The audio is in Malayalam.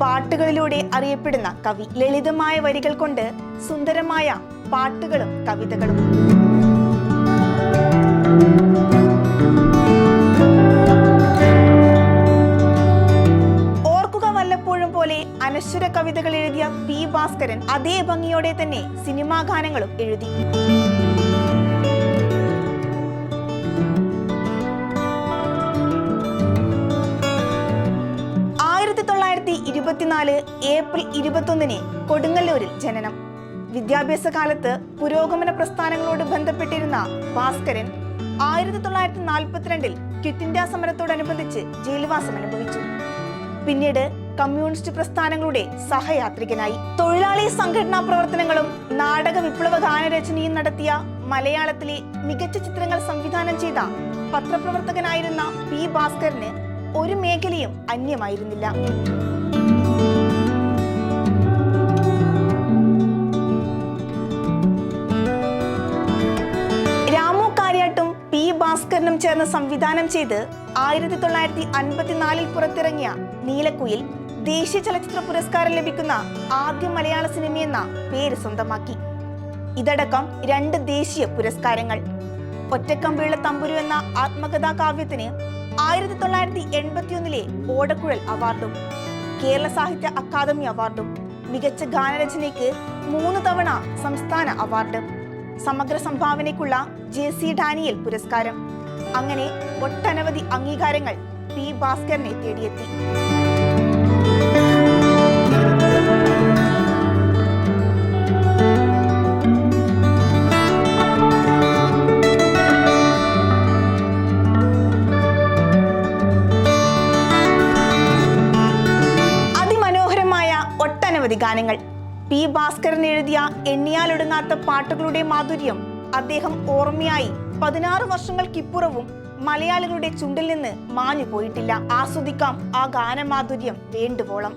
പാട്ടുകളിലൂടെ അറിയപ്പെടുന്ന കവി ലളിതമായ വരികൾ കൊണ്ട് സുന്ദരമായ പാട്ടുകളും കവിതകളും. ഓർക്കുക വല്ലപ്പോഴും പോലെ അനശ്വര കവിതകൾ എഴുതിയ പി ഭാസ്കരൻ അതേ ഭംഗിയോടെ തന്നെ സിനിമാ ഗാനങ്ങളും എഴുതി. ഇരുപത്തിനാല് ഏപ്രിൽ ഇരുപത്തൊന്നിന് കൊടുങ്ങല്ലൂരിൽ ജനനം. വിദ്യാഭ്യാസ കാലത്ത് പുരോഗമന പ്രസ്ഥാനങ്ങളോട് ബന്ധപ്പെട്ടിരുന്ന ഭാസ്കരൻ ആയിരത്തി തൊള്ളായിരത്തി നാൽപ്പത്തിരണ്ടിൽ ക്വിറ്റ് ഇന്ത്യ സമരത്തോടനുബന്ധിച്ച് ജയിൽവാസം അനുഭവിച്ചു. പിന്നീട് കമ്മ്യൂണിസ്റ്റ് പ്രസ്ഥാനങ്ങളുടെ സഹയാത്രികനായി. തൊഴിലാളി സംഘടനാ പ്രവർത്തനങ്ങളും നാടക വിപ്ലവ ഗാനരചനയും നടത്തിയ മലയാളത്തിലെ മികച്ച ചിത്രങ്ങൾ സംവിധാനം ചെയ്ത പത്രപ്രവർത്തകനായിരുന്ന പി ഭാസ്കറിന് ഒരു മേഖലയും അന്യമായിരുന്നില്ല. ഭാസ്കരനും ചേർന്ന് സംവിധാനം ചെയ്ത് ആയിരത്തി തൊള്ളായിരത്തി അൻപത്തിനാലിൽ പുറത്തിറങ്ങിയ നീലക്കുയിൽ ദേശീയ ചലച്ചിത്ര പുരസ്കാരം ലഭിക്കുന്ന ആദ്യ മലയാള സിനിമയെന്ന പേര് സ്വന്തമാക്കി. ഇതടക്കം രണ്ട് ദേശീയ പുരസ്കാരങ്ങൾ. ഒറ്റക്കമ്പിയുള്ള തമ്പുരു എന്ന ആത്മകഥാ കാവ്യത്തിന് ആയിരത്തി തൊള്ളായിരത്തി എൺപത്തിയൊന്നിലെ ഓടക്കുഴൽ അവാർഡും കേരള സാഹിത്യ അക്കാദമി അവാർഡും മികച്ച ഗാനരചനയ്ക്ക് മൂന്ന് തവണ സംസ്ഥാന അവാർഡ് സമഗ്ര സംഭാവനയ്ക്കുള്ള ജെ സി ഡാനിയൽ പുരസ്കാരം. അങ്ങനെ ഒട്ടനവധി അംഗീകാരങ്ങൾ പി ഭാസ്കറിനെ തേടിയെത്തി. ഗാനങ്ങൾ. പി ഭാസ്കരൻ എഴുതിയ എണ്ണിയാലൊടുങ്ങാത്ത പാട്ടുകളുടെ മാധുര്യം അദ്ദേഹം ഓർമ്മയായി. പതിനാറ് വർഷങ്ങൾക്കിപ്പുറവും മലയാളികളുടെ ചുണ്ടിൽ നിന്ന് മാഞ്ഞു പോയിട്ടില്ല ആസ്വദിക്കാം ആ ഗാനമാധുര്യം വേണ്ടുവോളം.